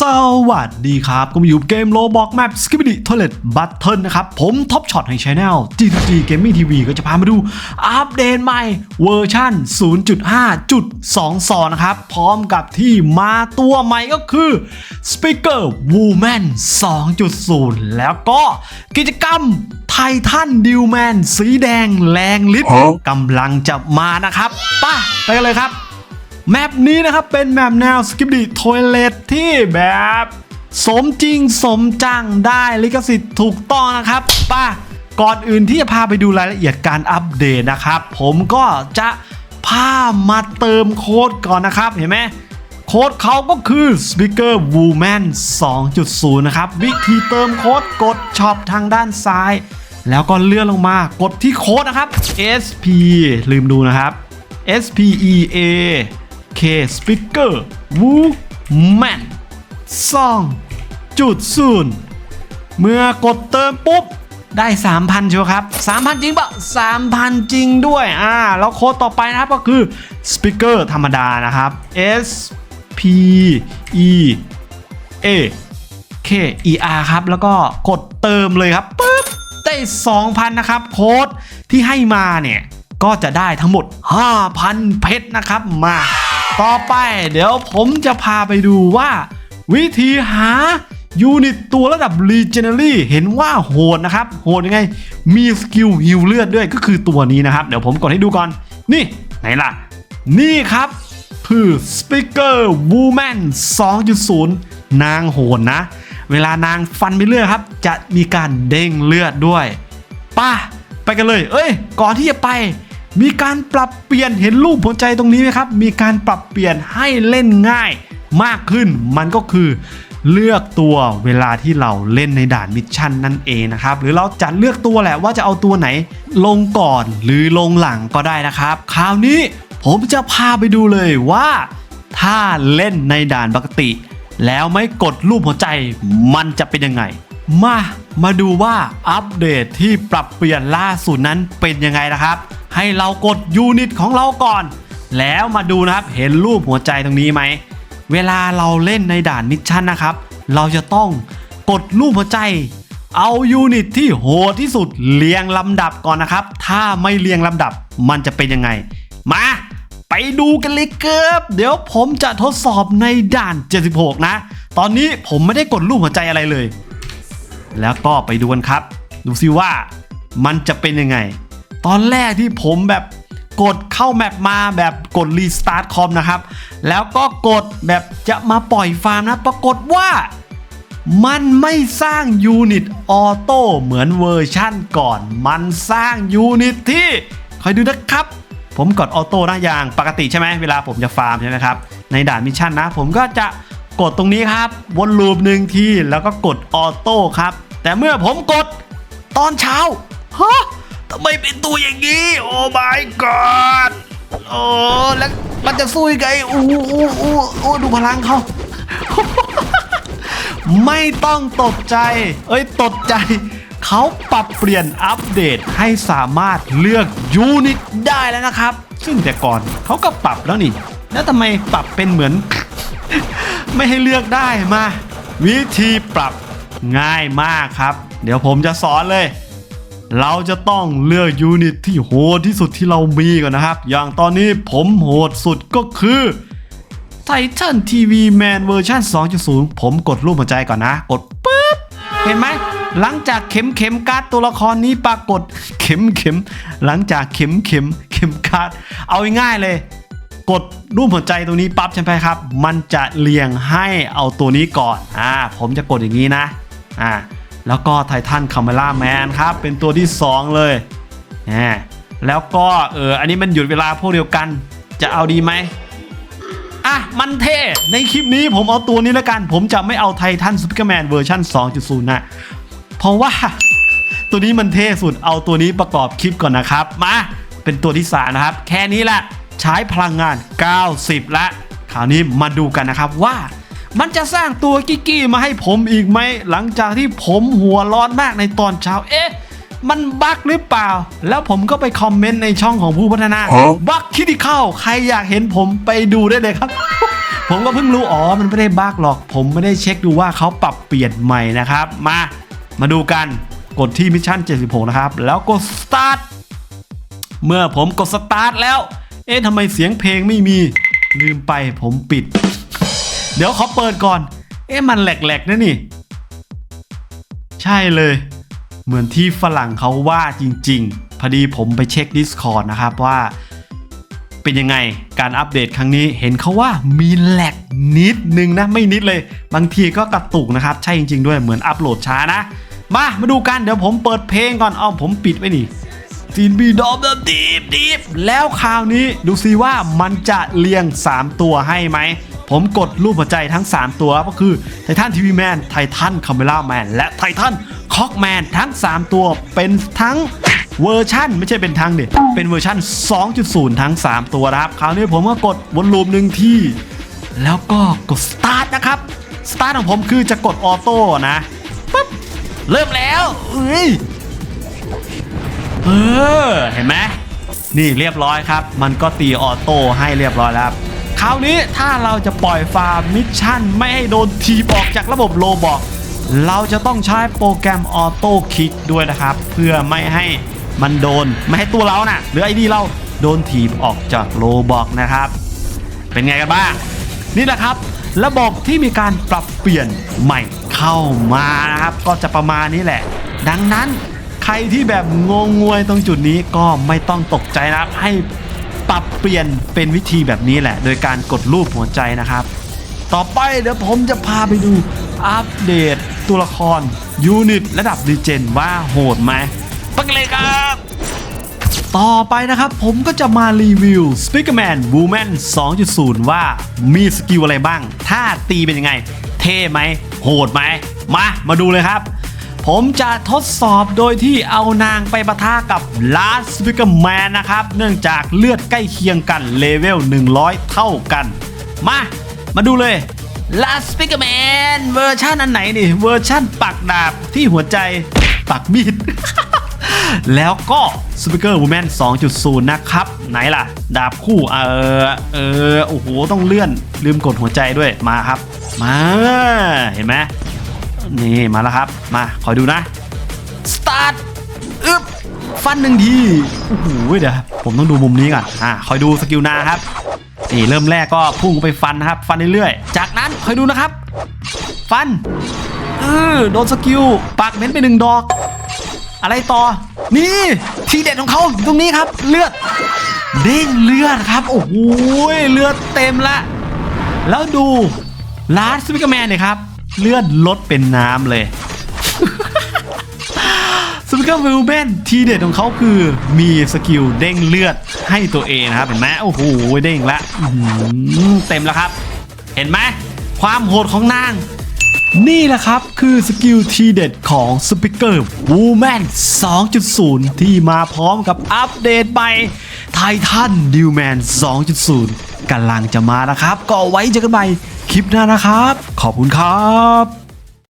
สวัสดีครับก็มาอยู่เกมโลบอกแมปสกิปดี้ทอเลตบัตเทิลนะครับ ผมท็อปช็อตในช anel G2G Gaming TV ก็จะพามาดู อัปเดตใหม่เวอร์ชัน0.5.22 นะครับ พร้อมกับที่มาตัวใหม่ก็คือ Speaker Woman 2.0 แล้วก็กิจกรรมไททันดิวแมนสีแดงแรงฤทธิ์กำลังจะมานะครับไป้าไปกันเลยครับ แมปนี้นะครับเป็นแมปแนวสกิปดีทอยเลทที่แบบสมจริงสมจังได้ลิขสิทธิ์ถูกต้องนะครับป้าก่อนอื่นที่จะพาไปดูรายละเอียดการอัปเดตนะครับ ผมก็จะพามาเติมโค้ดก่อนนะครับเห็นไหมโค้ดเขาก็คือ Speaker Woman 2.0 นะครับ วิธีเติมโค้ดกดช็อปทางด้านซ้าย แล้วก็เลื่อนลงมากดที่โค้ดนะครับ SP ลืมดูนะครับ S P E A K Speaker Woman 2จุดศูนย์เมื่อกดเติมปุ๊บ ได้ 3,000ชัวครับ 3,000 จริงปะ3,000 จริงด้วย อ่า แล้วโค้ดต่อไปนะครับก็คือ Speaker ธรรมดานะครับ S P E A K E R ครับ แล้วก็กดเติมเลยครับปึ๊บได้ 2,000 นะครับ โค้ดที่ให้มาเนี่ย ก็จะได้ทั้งหมด 5,000 เพชรนะครับมา ต่อไปเดี๋ยวผมจะพาไปดูว่า วิธีหายูนิตตัวระดับ Legendary เห็นว่าโหดนะครับ โหดยังไง มีสกิลฮิวเลือดด้วยก็คือตัวนี้นะครับ เดี๋ยวผมกดให้ดูก่อน นี่ไหนล่ะ นี่ครับ คือ Speaker Woman 2.0 นางโหดนะ เวลานางฟันไปเรื่อยครับ จะมีการเด้งเลือดด้วยป่ะไปกันเลย เอ้ย ก่อนที่จะไป มีการปรับเปลี่ยนเห็นรูปหัวใจตรงนี้ไหมครับ มีการปรับเปลี่ยนให้เล่นง่ายมากขึ้น มันก็คือเลือกตัวเวลาที่เราเล่นในด่านมิชชั่นนั่นเองนะครับ หรือเราจะเลือกตัวแหละว่าจะเอาตัวไหนลงก่อนหรือลงหลังก็ได้นะครับ คราวนี้ผมจะพาไปดูเลยว่า ถ้าเล่นในด่านปกติ แล้วไม่กดรูปหัวใจมันจะเป็นยังไง มามาดูว่าอัปเดตที่ปรับเปลี่ยนล่าสุดนั้นเป็นยังไงนะครับ ให้เรากดยูนิตของเราก่อน แล้วมาดูนะครับเห็นรูปหัวใจตรงนี้ไหม เวลาเราเล่นในด่านมิชชั่นนะครับ เราจะต้องกดรูปหัวใจ เอายูนิตที่โหดที่สุดเรียงลำดับก่อนนะครับ ถ้าไม่เรียงลำดับมันจะเป็นยังไง มาไปดูกันเลยเกิบเดี๋ยวผมจะทดสอบในด่าน 76 นะ ตอนนี้ผมไม่ได้กดรูปหัวใจอะไรเลย แล้วก็ไปดูกันครับ ดูซิว่ามันจะเป็นยังไง ตอนแรกที่ผมแบบกดเข้าแมปมาแบบกดรีสตาร์ทคอมนะครับ แล้วก็กดแบบจะมาปล่อยฟาร์มนะ ปรากฏว่ามันไม่สร้างยูนิตออโต้เหมือนเวอร์ชั่นก่อน มันสร้างยูนิตที่ คอยดูนะครับ ผมกดออโต้นะอย่างปกติใช่ไหมเวลาผมจะฟาร์มใช่ไหมครับ ในด่านมิชชั่นนะ ผมก็จะกดตรงนี้ครับ วนลูปหนึ่งที แล้วก็กดออโต้ครับ แต่เมื่อผมกดตอนเช้าฮะ ทำไมเป็นตัวอย่างนี้ โอ้ my god โอ้แล้วมันจะสู้ยังไงอู้อู้อู้อู้ดูพลังเขา ไม่ต้องตกใจ เอ้ย ตกใจ เขาปรับเปลี่ยนอัปเดตให้สามารถเลือกยูนิตได้แล้วนะครับ ซึ่งแต่ก่อนเขาก็ปรับแล้วนี่ แล้วทำไมปรับเป็นเหมือน ไม่ให้เลือกได้มา วิธีปรับง่ายมากครับ เดี๋ยวผมจะสอนเลย เราจะต้องเลือกยูนิตที่โหดที่สุดที่เรามีก่อนนะครับ อย่างตอนนี้ผมโหดสุดก็คือ Titan TV Man เวอร์ชัน2.0 ผมกดรูปหัวใจก่อนนะ กดปึ๊บ เห็นไหม หลังจากเข็มเข็มการ์ดตัวละครนี้ปรากฏเข็มเข็ม หลังจากเข็มเข็มเข็มการ์ดเอาง่ายเลย กดรูปหัวใจตรงนี้ปั๊บใช่ไหมครับ มันจะเรียงให้เอาตัวนี้ก่อน อ่า ผมจะกดอย่างนี้นะ อ่า แล้วก็ไททันคาเมล่าแมนครับ เป็นตัวที่ 2 เลยอ่าแล้วก็เอออันนี้มันหยุดเวลาพวกเดียวกัน จะเอาดีไหมอะ มันเท่ ในคลิปนี้ผมเอาตัวนี้แล้วกัน ผมจะไม่เอาไททันซูเปอร์แมนเวอร์ชัน2.0 นะ เพราะว่า ตัวนี้มันเท่สุด เอาตัวนี้ประกอบคลิปก่อนนะครับ มา เป็นตัวที่สามนะครับ แค่นี้แหละ ใช้พลังงาน 90 ละ คราวนี้มาดูกันนะครับว่า มันจะสร้างตัวกิกกี้มาให้ผมอีกไหม หลังจากที่ผมหัวร้อนมากในตอนเช้า เอ๊ะ มันบั๊กหรือเปล่า แล้วผมก็ไปคอมเมนต์ในช่องของผู้พัฒนา บั๊กคิดที่เข้า ใครอยากเห็นผมไปดูได้เลยครับผผมก็เพิ่งรู้ อ๋อ มันไม่ได้บั๊กหรอก ผมไม่ได้เช็คดูว่าเขาปรับเปลี่ยนใหม่นะครับ มา มาดูกัน กดที่มิชชั่น 76 นะครับ แล้วกด start เมื่อผมกด start แล้ว เอ๊ะทำไมเสียงเพลงไม่มี ลืมไปผมปิด เดี๋ยวเขาเปิดก่อน เอ๊ะมันแหลกๆนะนี่ ใช่เลย เหมือนที่ฝรั่งเขาว่าจริง ๆ พอดีผมไปเช็ค Discord นะครับว่า เป็นยังไงการอัปเดตครั้งนี้เห็นเขาว่ามีแหลกนิดนึงนะ ไม่นิดเลย บางทีก็กระตุกนะครับ ใช่จริง ๆ ด้วยเหมือนอัปโหลดช้านะ มามาดูกันเดี๋ยวผมเปิดเพลงก่อนเอาผมปิดไว้นี่ซีนบีดอมแบบดีบดีบแล้วคราวนี้ดูซิว่ามันจะเรียง 3 ตัวให้ไหม ผมกดรูปหัวใจทั้ง 3 ตัวก็คือไททันทีวีแมนไททันคาเมล่าแมนและไททันคอกแมนทั้ง 3 ตัวเป็นทั้งเวอร์ชันไม่ใช่เป็นทางเด็ดเป็นเวอร์ชัน2.0 ทั้ง 3 ตัวนะครับ คราวนี้ผมก็กดวนลูปหนึ่งที่ แล้วก็กด start นะครับ start ของผมคือจะกดออโต้นะปุ๊บเริ่มแล้วเอ้ยเออเห็นไหมนี่เรียบร้อยครับ มันก็ตีออโต้ให้เรียบร้อยแล้ว คราวนี้ถ้าเราจะปล่อยฟาร์มมิชชั่นไม่ให้โดนทีบออกจากระบบโลบอก เราจะต้องใช้โปรแกรมออโต้คิกด้วยนะครับ เพื่อไม่ให้มันโดนไม่ให้ตัวเรานะ่ะ หรือไอ้นี่เราโดนถีบออกจากโลบอกนะครับ เป็นไงกันบ้าง นี่แหละครับ ระบบที่มีการปรับเปลี่ยนใหม่เข้ามานะครับ ก็จะประมาณนี้แหละ ดังนั้นใครที่แบบงงงวยตรงจุดนี้ก็ไม่ต้องตกใจนะครับให้ ปรับเปลี่ยนเป็นวิธีแบบนี้แหละ โดยการกดรูปหัวใจนะครับ ต่อไปเดี๋ยวผมจะพาไปดูอัปเดตตัวละครยูนิตระดับดีเจนว่าโหดไหมไปกันเลยครับ ต่อไปนะครับผมก็จะมารีวิว Speakerman Woman 2.0 ว่ามีสกิลอะไรบ้าง ถ้าตีเป็นยังไง เท่ไหม โหดไหม มา มาดูเลยครับ ผมจะทดสอบโดยที่เอานางไปปะทะกับ Last Speakerman นะครับ เนื่องจากเลือดใกล้เคียงกันเลเวล 100 เท่ากัน มา มาดูเลย Last Speakerman เวอร์ชันอันไหนนี่ เวอร์ชันปักดาบที่หัวใจปักมีด แล้วก็ Speaker Woman 2.0 นะครับ ไหนล่ะ ดาบคู่เออเออโอ้โห ต้องเลื่อนลืมกดหัวใจด้วยมาครับ มา เห็นไหม นี่มาแล้วครับ มาคอยดูนะ Start อึ๊บฟันหนึ่งทีโอ้โหเดี๋ยวผมต้องดูมุมนี้ก่อนอ่าคอยดูสกิลนาครับนี่เริ่มแรกก็พุ่งไปฟันนะครับ ฟันเรื่อยๆจากนั้นคอยดูนะครับ ฟันเออโดนสกิลปากเม้นไปหนึ่งดอก อะไรต่อ นี่ทีเด็ดของเขาอยู่ตรงนี้ครับ เลือดเด้งเลือดครับ โอ้โหเลือดเต็มละ แล้วดูลาร์สปิกแมนเนี่ยครับ เลือดลดเป็นน้ำเลยสปิเกอร์วิลเบนทีเด็ดของเขาคือมีสกิลเด้งเลือดให้ตัวเองนะครับ เห็นไหมโอ้โหเด้งละอื้อหือเต็มแล้วครับ เห็นไหมความโหดของนาง นี่แหละครับคือสกิลทีเด็ดของสปิเกอร์วูแมน2.0 ที่มาพร้อมกับอัปเดตใหม่ ไททันดิวแมน 2.0กำลังจะมานะครับ ก็ไว้เจอกันใหม่คลิปหน้านะครับ ขอบคุณครับ